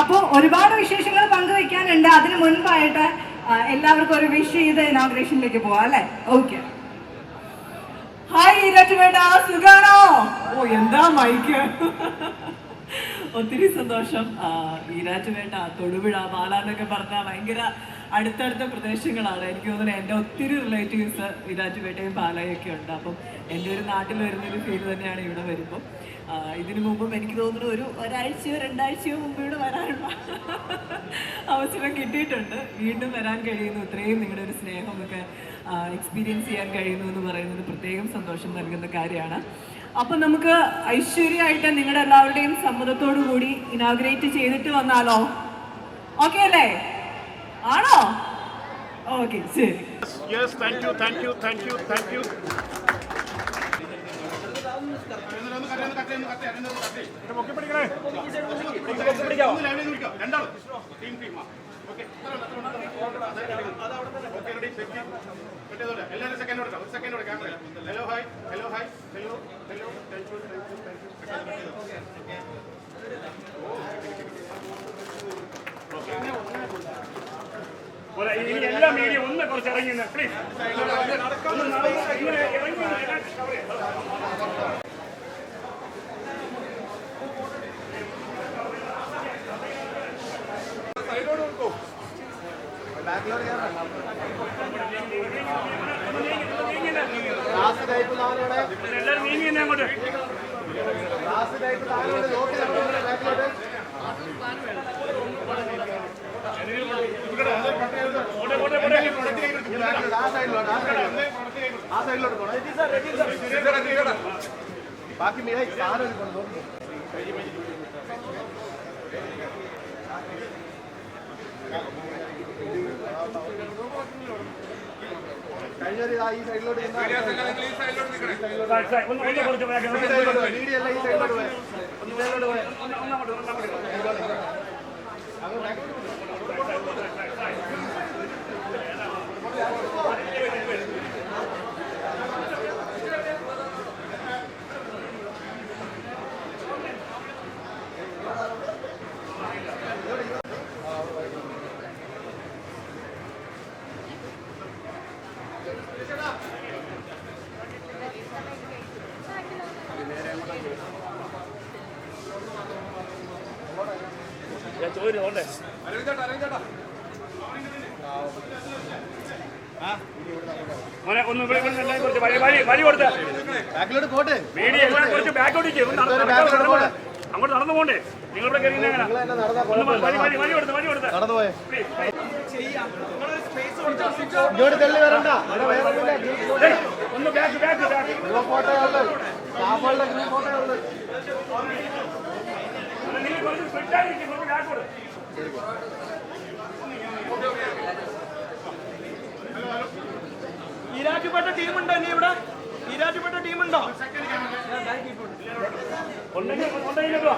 അപ്പോൾ ഒരുപാട് വിശേഷങ്ങൾ പങ്കുവെക്കാനുണ്ട്. അതിന് മുൻപായിട്ട് എല്ലാവർക്കും ഒരു വിഷ് ചെയ്ത് ഇനോഗ്രേഷനിലേക്ക് പോവാം അല്ലേ? ഓക്കെ ഹായ് ഇരട്ടുവേണ്ട സുഖാണോ? ഓ എന്താ മൈക്ക് ഒത്തിരി സന്തോഷം. ഈരാറ്റ് ഈരാറ്റുപേട്ട തൊടുപുഴ പാല എന്നൊക്കെ പറഞ്ഞാൽ ഭയങ്കര അടുത്തടുത്ത പ്രദേശങ്ങളാണ്. എനിക്ക് തോന്നുന്നത് എന്റെ ഒത്തിരി റിലേറ്റീവ്സ് ഈരാറ്റുപേട്ടയും പാലയൊക്കെ ഉണ്ട്. അപ്പം എന്റെ ഒരു നാട്ടിൽ വരുന്നൊരു ഫീൽ തന്നെയാണ് ഇവിടെ വരുമ്പോൾ ഇതിനു മുമ്പും എനിക്ക് തോന്നുന്നു ഒരു ഒരാഴ്ചയോ രണ്ടാഴ്ചയോ മുമ്പ് ഇവിടെ വരാനുള്ള അവസരം കിട്ടിയിട്ടുണ്ട്. വീണ്ടും വരാൻ കഴിയുന്നു. ഇത്രയും നിങ്ങളുടെ ഒരു സ്നേഹമൊക്കെ എക്സ്പീരിയൻസ് ചെയ്യാൻ കഴിയുന്നു എന്ന് പറയുന്നത് പ്രത്യേകം സന്തോഷം നൽകുന്ന കാര്യമാണ്. അപ്പം നമുക്ക് ഐശ്വര്യമായിട്ട് നിങ്ങളുടെ എല്ലാവരുടെയും സമ്മതത്തോടു കൂടി ഇനാഗ്രേറ്റ് ചെയ്തിട്ട് വന്നാലോ? ഓക്കെ അല്ലേ? ആണോ? ഓക്കെ ശരി. You, thank you, thank you. എല്ലാവരും സെക്കൻഡ് കൊടുക്കാം. സെക്കൻഡ് കൊടുക്കാം. Hello hi hello hi hello hello thank you thank you thank you പോലെ ഈ എല്ലാ മീഡിയ ഒന്ന് കുറച്ച് ഇറങ്ങി പ്ലീസ് ഇങ്ങനെ ഇറങ്ങി എല്ലാവരും നീങ്ങി തന്നെ അങ്ങോട്ട്. ബാക്കി മീ സാധനം കൊണ്ടു ഈ സൈഡിലോട്ട് സാർ, സാർ, ഒന്ന് ഒന്ന് കുറച്ച് back ഒന്ന് മീഡിയ അല്ല ഈ സൈഡിലോട്ട് സൈഡിലോട്ട് പോയി. ഞാൻ ചോദിച്ചു പോണ്ടേ. മോനെ ഒന്ന് കുറച്ച് വഴി വഴി വഴി കൊടുത്ത്. ബാക്കിലോട്ട് പോട്ടെ. മീഡിയ കുറച്ച് പോണ്ടേ അങ്ങോട്ട് നടന്നു പോണ്ടേ? നിങ്ങൾ ഇവിടെ കയറി നടന്നു പോയെ. ഇങ്ങോട്ട് തള്ളി വരണ്ട. ഒന്ന് back back back group photo ഉള്ളത് സ്റ്റാഫുകളുടെ ഗ്രൂപ്പ് ഫോട്ടോ ഉള്ളത് നിങ്ങൾ കുറച്ച് കൊടുത്ത് ഈരാറ്റുപേട്ട ടീമുണ്ടോ ഇനി ഇവിടെ ഈരാറ്റുപേട്ട ടീമുണ്ടോ ഉണ്ടെങ്കിൽ ഉണ്ടെങ്കിൽ വാ.